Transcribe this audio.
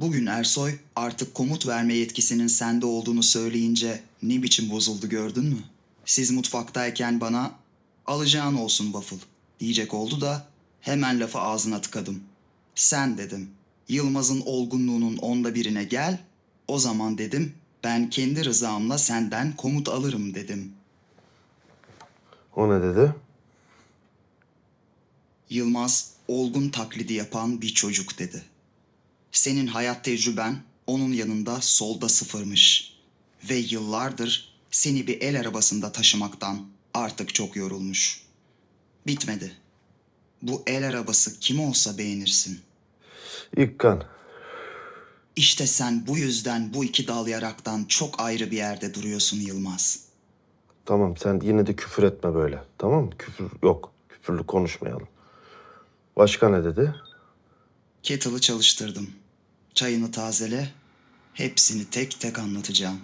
Bugün Ersoy artık komut verme yetkisinin sende olduğunu söyleyince ne biçim bozuldu gördün mü? Siz mutfaktayken bana alacağın olsun waffle diyecek oldu da hemen lafı ağzına tıkadım. Sen dedim Yılmaz'ın olgunluğunun onda birine gel o zaman dedim ben kendi rızamla senden komut alırım dedim. O ne dedi? Yılmaz olgun taklidi yapan bir çocuk dedi. Senin hayat tecrüben onun yanında solda sıfırmış. Ve yıllardır seni bir el arabasında taşımaktan artık çok yorulmuş. Bitmedi. Bu el arabası kim olsa beğenirsin. İlkan. İşte sen bu yüzden bu iki dal yaraktan çok ayrı bir yerde duruyorsun Yılmaz. Tamam sen yine de küfür etme böyle. Tamam mı? Küfür yok. Küfürlü konuşmayalım. Başka ne dedi? Kettle'ı çalıştırdım. Çayını tazele. Hepsini tek tek anlatacağım.